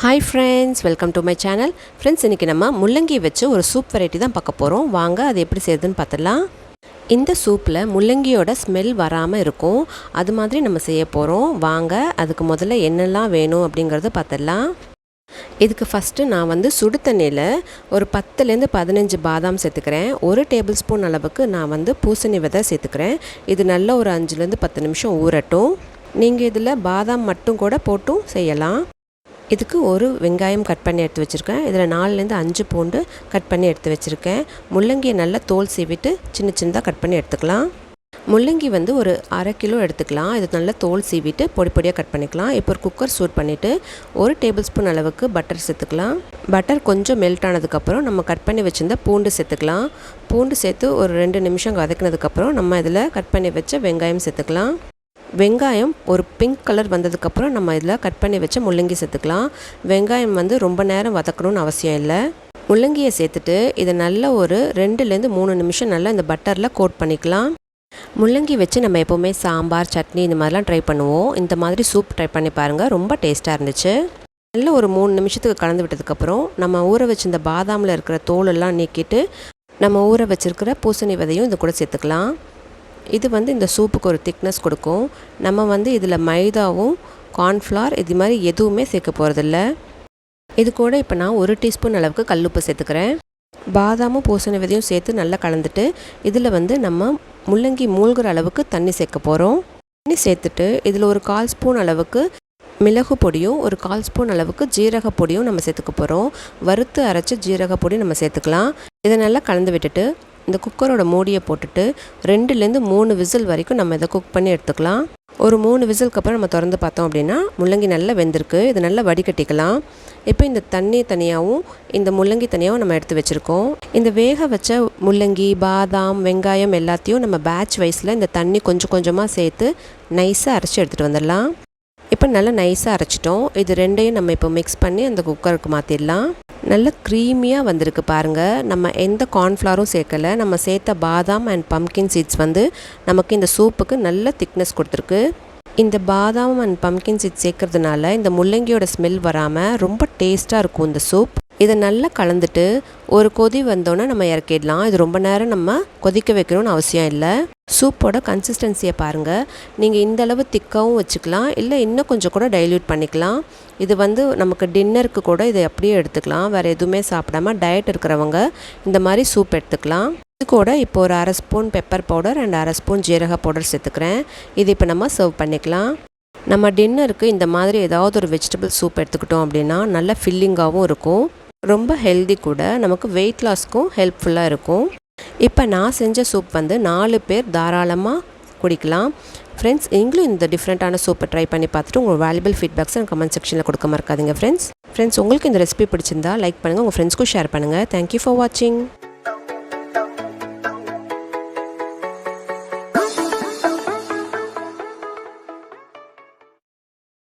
Hi friends welcome to my channel friends இன்றைக்கி நம்ம முள்ளங்கி வச்சு ஒரு சூப் வெரைட்டி தான் பார்க்க போகிறோம் வாங்க அது எப்படி செய்யுதுன்னு பார்த்துடலாம். இந்த சூப்பில் முள்ளங்கியோட ஸ்மெல் வராமல் இருக்கும். அது மாதிரி நம்ம செய்ய போகிறோம் வாங்க அதுக்கு முதல்ல என்னெல்லாம் வேணும் அப்படிங்கிறத பார்த்துடலாம். இதுக்கு ஃபஸ்ட்டு நான் வந்து சுடு தண்ணியில் ஒரு பத்துலேருந்து பதினஞ்சு பாதாம் சேர்த்துக்கிறேன். ஒரு டேபிள் ஸ்பூன் அளவுக்கு நான் வந்து பூசணி விதை சேர்த்துக்கிறேன். இது நல்ல ஒரு அஞ்சுலேருந்து பத்து நிமிஷம் ஊறட்டும். நீங்கள் இதில் பாதாம் மட்டும் கூட போட்டும் செய்யலாம். இதுக்கு ஒரு வெங்காயம் கட் பண்ணி எடுத்து வச்சுருக்கேன். இதில் நாலுலேருந்து அஞ்சு பூண்டு கட் பண்ணி எடுத்து வச்சுருக்கேன். முள்ளங்கியை நல்லா தோல் சீவிட்டு சின்ன சின்னதாக கட் பண்ணி எடுத்துக்கலாம். முள்ளங்கி வந்து ஒரு அரை கிலோ எடுத்துக்கலாம். இது நல்லா தோல் சீவிட்டு பொடி பொடியாக கட் பண்ணிக்கலாம். இப்போ ஒரு குக்கர் சூட் பண்ணிவிட்டு ஒரு டேபிள் ஸ்பூன் அளவுக்கு பட்டர் சேர்த்துக்கலாம். பட்டர் கொஞ்சம் மெல்ட் ஆனதுக்கப்புறம் நம்ம கட் பண்ணி வச்சுருந்த பூண்டு சேர்த்துக்கலாம். பூண்டு சேர்த்து ஒரு ரெண்டு நிமிஷம் வதக்கினதுக்கப்புறம் நம்ம இதில் கட் பண்ணி வச்ச வெங்காயம் சேர்த்துக்கலாம். வெங்காயம் ஒரு பிங்க் கலர் வந்ததுக்கப்புறம் நம்ம இதில் கட் பண்ணி வச்ச முள்ளங்கி சேர்த்துக்கலாம். வெங்காயம் வந்து ரொம்ப நேரம் வதக்கணும்னு அவசியம் இல்லை. முள்ளங்கியை சேர்த்துட்டு இதை நல்ல ஒரு ரெண்டுலேருந்து மூணு நிமிஷம் நல்லா இந்த பட்டரில் கோட் பண்ணிக்கலாம். முள்ளங்கி வச்சு நம்ம எப்போவுமே சாம்பார் சட்னி இந்த மாதிரிலாம் ட்ரை பண்ணுவோம். இந்த மாதிரி சூப் ட்ரை பண்ணி பாருங்கள் ரொம்ப டேஸ்ட்டாக இருந்துச்சு. நல்ல ஒரு மூணு நிமிஷத்துக்கு கலந்து விட்டதுக்கப்புறம் நம்ம ஊற வச்சிருந்த பாதாமில் இருக்கிற தோலெல்லாம் நீக்கிட்டு நம்ம ஊற வச்சுருக்கிற பூசணி விதையும் இது கூட சேர்த்துக்கலாம். இது வந்து இந்த சூப்புக்கு ஒரு திக்னஸ் கொடுக்கும். நம்ம வந்து இதில் மைதாவும் கார்ன்ஃப்ளார் இது மாதிரி எதுவுமே சேர்க்க போகிறதில்ல இது கூட இப்போ நான் ஒரு டீஸ்பூன் அளவுக்கு கல்லுப்பு சேர்த்துக்கிறேன். பாதாமும் பூசணி விதையும் சேர்த்து நல்லா கலந்துட்டு இதில் வந்து நம்ம முள்ளங்கி மூழ்கிற அளவுக்கு தண்ணி சேர்க்க போகிறோம் தண்ணி சேர்த்துட்டு இதில் ஒரு கால் ஸ்பூன் அளவுக்கு மிளகு பொடியும் ஒரு கால் ஸ்பூன் அளவுக்கு ஜீரக பொடியும் நம்ம சேர்த்துக்க போகிறோம் வறுத்து அரைச்சி ஜீரக பொடி நம்ம சேர்த்துக்கலாம். இதை நல்லா கலந்து விட்டுட்டு இந்த குக்கரோட மூடியை போட்டுட்டு ரெண்டுலேருந்து மூணு விசில் வரைக்கும் நம்ம இதை குக் பண்ணி எடுத்துக்கலாம். ஒரு மூணு விசிலுக்கு அப்புறம் நம்ம திறந்து பார்த்தோம் அப்படின்னா முள்ளங்கி நல்லா வெந்திருக்கு. இது நல்லா வடிகட்டிக்கலாம். இப்போ இந்த தண்ணி தனியாகவும் இந்த முள்ளங்கி தனியாகவும் நம்ம எடுத்து வச்சுருக்கோம். இந்த வேக வச்ச முள்ளங்கி பாதாம் வெங்காயம் எல்லாத்தையும் நம்ம பேட்ச் வைஸில் இந்த தண்ணி கொஞ்சம் கொஞ்சமாக சேர்த்து நைஸாக அரைச்சி எடுத்துகிட்டு வந்துடலாம். இப்போ நல்லா நைஸாக அரைச்சிட்டோம். இது ரெண்டையும் நம்ம இப்போ மிக்ஸ் பண்ணி அந்த குக்கருக்கு மாற்றிடலாம் நல்ல க்ரீமியாக வந்திருக்கு பாருங்கள் நம்ம எந்த கார்ன்ஃப்ளவரும் சேர்க்கலை. நம்ம சேர்த்த பாதாம் அண்ட் பம்கின் சீட்ஸ் வந்து நமக்கு இந்த சூப்புக்கு நல்ல திக்னஸ் கொடுத்துருக்கு. இந்த பாதாம் அண்ட் பம்கின் சீட்ஸ் சேர்க்கறதுனால இந்த முள்ளங்கியோட ஸ்மெல் வராமல் ரொம்ப டேஸ்ட்டாக இருக்கும் இந்த சூப் இதை நல்லா கலந்துட்டு ஒரு கொதி வந்தோன்னே நம்ம இறக்கிடலாம். இது ரொம்ப நேரம் நம்ம கொதிக்க வைக்கணும்னு அவசியம் இல்லை. சூப்போட கன்சிஸ்டன்சியை பாருங்கள் நீங்கள் இந்த அளவு திக்காகவும் வச்சுக்கலாம். இல்லை இன்னும் கொஞ்சம் கூட டைல்யூட் பண்ணிக்கலாம். இது வந்து நமக்கு டின்னருக்கு கூட இதை அப்படியே எடுத்துக்கலாம். வேறு எதுவுமே சாப்பிடாம டயட் இருக்கிறவங்க இந்த மாதிரி சூப் எடுத்துக்கலாம். இது கூட இப்போ ஒரு அரை ஸ்பூன் பெப்பர் பவுடர் அண்ட் அரை ஸ்பூன் ஜீரக பவுடர் சேர்த்துக்கிறேன். இது இப்போ நம்ம சர்வ் பண்ணிக்கலாம். நம்ம டின்னருக்கு இந்த மாதிரி ஏதாவது ஒரு வெஜிடபிள் சூப் எடுத்துக்கிட்டோம் அப்படின்னா நல்ல ஃபில்லிங்காகவும் இருக்கும். ரொம்ப ஹெல்தி கூட நமக்கு வெயிட் லாஸ்க்கும் ஹெல்ப்ஃபுல்லாக இருக்கும். இப்போ நான் செஞ்ச சூப் வந்து நாலு பேர் தாராளமாக குடிக்கலாம். ஃப்ரெண்ட்ஸ் நீங்களும் இந்த டிஃப்ரெண்ட்டான சூப்பை ட்ரை பண்ணி பார்த்துட்டு உங்கள் வேல்யூபிள் ஃபீட்பேக்ஸ் எனக்கு கமெண்ட் செக்ஷனில் கொடுக்க மறக்காதீங்க ஃப்ரெண்ட்ஸ் ஃப்ரெண்ட்ஸ் உங்களுக்கு இந்த ரெசிபி பிடிச்சிருந்தா லைக் பண்ணுங்கள் உங்கள் ஃப்ரெண்ட்ஸ்க்கும் ஷேர் பண்ணுங்கள் தேங்க்யூ ஃபார் வாட்சிங்